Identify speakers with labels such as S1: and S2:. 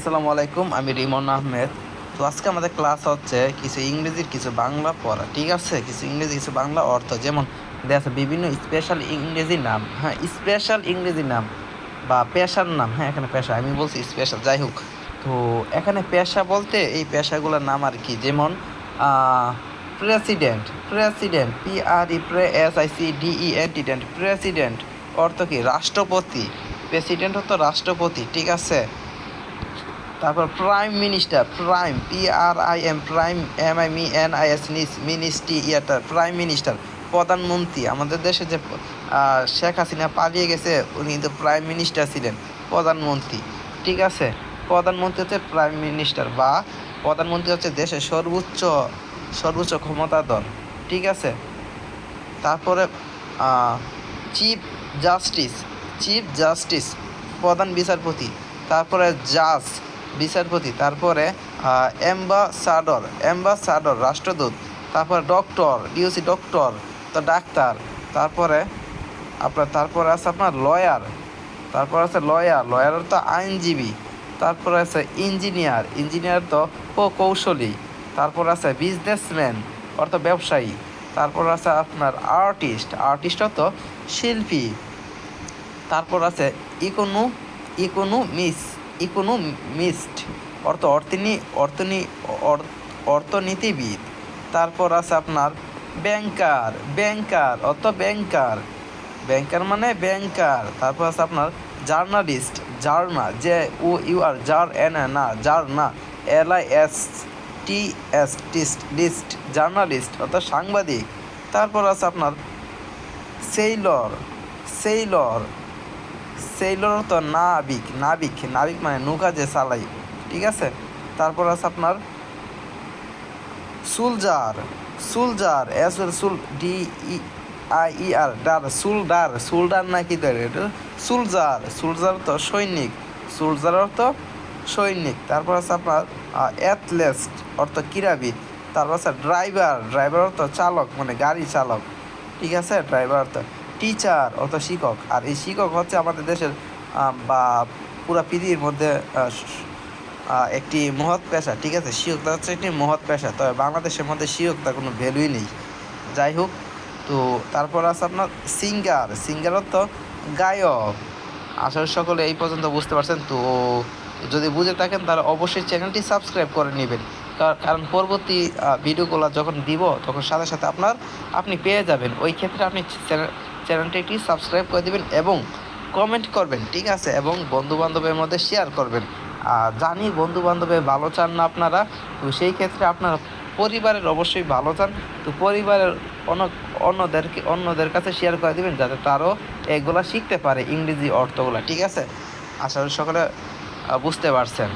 S1: আসসালামু আলাইকুম, আমি রিমন আহমেদ। তো আজকে আমাদের ক্লাস হচ্ছে কিছু ইংরেজির কিছু বাংলা পড়া, ঠিক আছে? কিছু ইংরেজি, কিছু বাংলা অর্থ, যেমন দেখা বিভিন্ন স্পেশাল ইংরেজি নাম। হ্যাঁ স্পেশাল ইংরেজি নাম বা পেশার নাম। হ্যাঁ এখানে পেশা, আমি বলছি স্পেশাল যাই হোক। তো এখানে পেশা বলতে এই পেশাগুলোর নাম আর কি, যেমন president president P R E pre S I D E ই প্রেসিডেন্ট অর্থ কি? রাষ্ট্রপতি। প্রেসিডেন্ট হতো রাষ্ট্রপতি, ঠিক আছে? তারপর prime minister prime P R I M prime M I mi N I S nis ministry ইয়াটা প্রাইম মিনিস্টার প্রধানমন্ত্রী। আমাদের দেশে যে শেখ হাসিনা পালিয়ে গেছে, উনি কিন্তু প্রাইম মিনিস্টার ছিলেন, প্রধানমন্ত্রী। ঠিক আছে? প্রধানমন্ত্রী হচ্ছে প্রাইম মিনিস্টার বা প্রধানমন্ত্রী হচ্ছে দেশের সর্বোচ্চ সর্বোচ্চ ক্ষমতাধর। ঠিক আছে? তারপরে চিফ জাস্টিস চিফ জাস্টিস প্রধান বিচারপতি, তারপরে জাজ বিচারপতি, তারপরে অ্যাম্বাসাডর অ্যাম্বাসাডর, রাষ্ট্রদূত, তারপরে ডক্টর ডিওসি ডক্টর তো ডাক্তার, তারপরে আপনার, তারপরে আছে আপনার লয়ার, তারপর আছে লয়ার লয়ার তো আইনজীবী, তারপরে আছে ইঞ্জিনিয়ার ইঞ্জিনিয়ার তো প্রকৌশলী, তারপর আছে বিজনেসম্যান অর্থ ব্যবসায়ী, তারপর আছে আপনার আর্টিস্ট আর্টিস্ট তো শিল্পী, তারপর আছে ইকোনো ইকোনমিস ইকোনমিস্ট। অর্থ, অর্থনী অর্থনী, অর- অর্থনীতিবিদ। তারপর আছে আপনার ব্যাংকার ব্যাংকার, অর্থ ব্যাংকার। ব্যাংকার মানে ব্যাংকার। তারপর আছে আপনার journalist, journa J O U R jour N na jour na L I S T S tist list, journalist, অর্থাৎ সাংবাদিক। তারপর আছে আপনার সেইলর সেইলর। সেইলর তো নাবিক নাবিক নাবিক মানে নৌকা যে চালাই, ঠিক আছে? তারপর আছে আপনার soldier soldier, S sul, D E, I, E, R, der, soldier soldier না কি ধরে এটা? সুলজার সুলজার তো সৈনিক, সুলজার অর্থ সৈনিক। তারপর আছে আপনার অ্যাথলেস্ট অর্থ ক্রীড়াবিদ। তারপর আছে ড্রাইভার ড্রাইভার অর্থ চালক মানে গাড়ি চালক, ঠিক আছে? ড্রাইভার অর্থ টিচার অর্থ শিক্ষক। আর এই শিক্ষক হচ্ছে আমাদের দেশের বা পুরা পৃথিবীর মধ্যে একটি মহৎ পেশা, ঠিক আছে? শিক্ষকতা হচ্ছে একটি মহৎ পেশা। তবে বাংলাদেশের মধ্যে শিক্ষকতা কোনো ভ্যালুই নেই। যাই হোক, তো তারপর আছে আপনার সিঙ্গার সিঙ্গার অর্থ গায়ক। আসলে সকলে এই পর্যন্ত বুঝতে পারছেন, তো যদি বুঝে থাকেন, তাহলে অবশ্যই চ্যানেলটি সাবস্ক্রাইব করে নেবেন। কার- কারণ পরবর্তী ভিডিওগুলো যখন দিব, তখন সাথে সাথে আপনার, আপনি পেয়ে যাবেন। ওই ক্ষেত্রে আপনি চ্যানেল চ্যানেলটি সাবস্ক্রাইব করে দিবেন এবং কমেন্ট করবেন, ঠিক আছে? এবং বন্ধু বান্ধবের মধ্যে শেয়ার করবেন। আর জানি বন্ধু বান্ধবের ভালো চান না আপনারা, তো সেই ক্ষেত্রে আপনারা পরিবারের অবশ্যই ভালো চান। তো পরিবারের অন্য, অন্যদেরকে, অন্যদের কাছে শেয়ার করে দিবেন যাতে তারও এগুলা শিখতে পারে ইংরেজি অর্থগুলা, ঠিক আছে? আশা করি সকলে বুঝতে পারছেন।